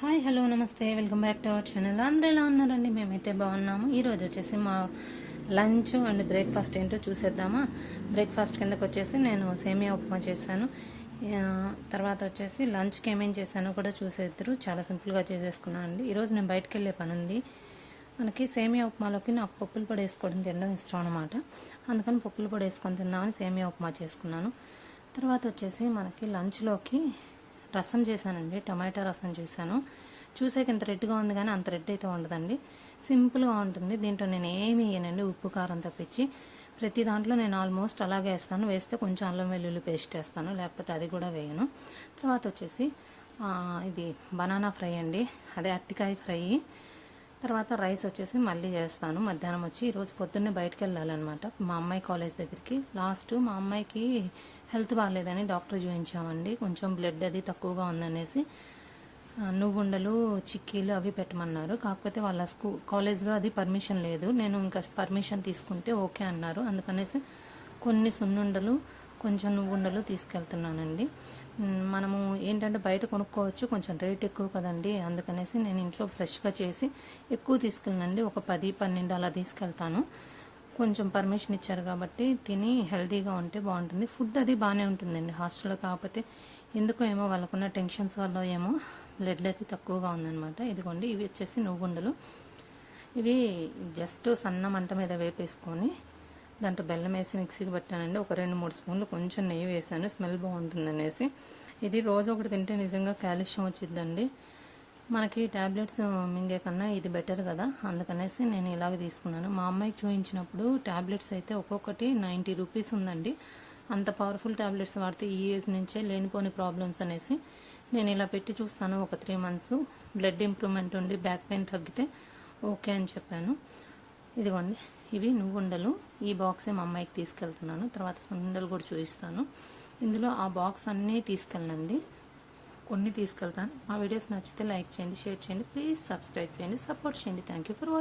Hi hello నమస్తే. Welcome back to our channel. అందరూ ఎలా ఉన్నారండి? మేమైతే బాగున్నాము. ఈరోజు వచ్చేసి మా లంచ్ అండ్ బ్రేక్ఫాస్ట్ ఏంటో చూసేద్దామా? బ్రేక్ఫాస్ట్ కిందకు వచ్చేసి నేను సేమియా ఉప్మా చేశాను. తర్వాత వచ్చేసి లంచ్కి ఏమేం చేశానో కూడా చూసేద్దరు. చాలా సింపుల్గా చేసేసుకున్నాను అండి. ఈరోజు నేను బయటకు వెళ్ళే పని ఉంది మనకి సేమియా ఉప్మాలోకి నాకు పప్పులు పొడి వేసుకోవడం తినడం ఇష్టం అనమాట అందుకని పప్పులు పొడి వేసుకొని తిందామని సేమియా ఉప్మా చేసుకున్నాను. తర్వాత వచ్చేసి మనకి లంచ్లోకి రసం చేశానండి టమాటా రసం చేశాను. చూసాక ఇంత రెడ్గా ఉంది కానీ అంత రెడ్ అయితే ఉండదండి. సింపుల్గా ఉంటుంది. దీంట్లో నేను ఏమి వేయనండి ఉప్పు కారం తప్పించి. ప్రతి దాంట్లో నేను ఆల్మోస్ట్ అలాగే వేస్తాను. వేస్తే కొంచెం అల్లం వెల్లుల్లి పేస్ట్ వేస్తాను లేకపోతే అది కూడా వేయను. తర్వాత వచ్చేసి ఇది బనానా ఫ్రై అండి. అదే అరటికాయ ఫ్రై. తర్వాత రైస్ వచ్చేసి మళ్ళీ చేస్తాను. మధ్యాహ్నం వచ్చి ఈరోజు పొద్దున్నే బయటకు వెళ్ళాలన్నమాట. మా అమ్మాయి కాలేజ్ దగ్గరికి. లాస్ట్ మా అమ్మాయికి హెల్త్ బాగాలేదని డాక్టర్ చూపించామండి. కొంచెం బ్లడ్ అది తక్కువగా ఉందనేసి నువ్వుండలు చిక్కీలు అవి పెట్టమన్నారు. కాకపోతే వాళ్ళ స్కూ కాలేజ్లో అది పర్మిషన్ లేదు. నేను ఇంకా పర్మిషన్ తీసుకుంటే ఓకే అన్నారు. అందుకనేసి కొన్ని సున్నుండలు కొంచెం నువ్వుండలు తీసుకెళ్తున్నానండి. మనము ఏంటంటే బయట కొనుక్కోవచ్చు. కొంచెం రేట్ ఎక్కువ కదండి. అందుకనేసి నేను ఇంట్లో ఫ్రెష్గా చేసి ఎక్కువ తీసుకెళ్ళనండి. ఒక పది పన్నెండు అలా తీసుకెళ్తాను. కొంచెం పర్మిషన్ ఇచ్చారు కాబట్టి తిని హెల్తీగా ఉంటే బాగుంటుంది. ఫుడ్ అది బాగానే ఉంటుందండి. హాస్టల్లో కాకపోతే ఎందుకో ఏమో వాళ్ళకున్న టెన్షన్స్ వల్ల ఏమో బ్లడ్ అది తక్కువగా ఉందన్నమాట. ఇదిగోండి ఇవి వచ్చేసి నువ్వుండలు ఇవి జస్ట్ సన్న మంట మీద వేపేసుకొని దాంట్లో బెల్లం వేసి మిక్సీకి పెట్టానండి. ఒక రెండు మూడు స్పూన్లు కొంచెం నెయ్యి వేసాను స్మెల్ బాగుంటుంది అనేసి ఇది రోజు ఒకటి తింటే నిజంగా కాల్షియం వచ్చిందండి మనకి ట్యాబ్లెట్స్ మింగే కన్నా ఇది బెటర్ కదా. అందుకనేసి నేను ఇలాగ తీసుకున్నాను. మా అమ్మాయికి చూపించినప్పుడు ట్యాబ్లెట్స్ అయితే ఒక్కొక్కటి నైంటీ రూపీస్ ఉందండి. అంత పవర్ఫుల్ ట్యాబ్లెట్స్ వాడితే ఈ ఏజ్ నుంచే లేనిపోని ప్రాబ్లమ్స్ అనేసి నేను ఇలా పెట్టి చూస్తాను. ఒక త్రీ మంత్స్ బ్లడ్ ఇంప్రూవ్మెంట్ ఉండి బ్యాక్ పెయిన్ తగ్గితే ఓకే అని చెప్పాను. ఇదిగోండి. ఇవి నువ్వుండలు ఈ బాక్సే మా అమ్మాయికి తీసుకెళ్తున్నాను. తర్వాత సున్నుండలు కూడా చూపిస్తాను. ఇందులో ఆ బాక్స్ అన్నీ తీసుకెళ్ళండి. కొన్ని తీసుకెళ్తాను. మా వీడియోస్ నచ్చితే లైక్ చేయండి షేర్ చేయండి. ప్లీజ్ సబ్స్క్రైబ్ చేయండి సపోర్ట్ చేయండి. Thank you for watching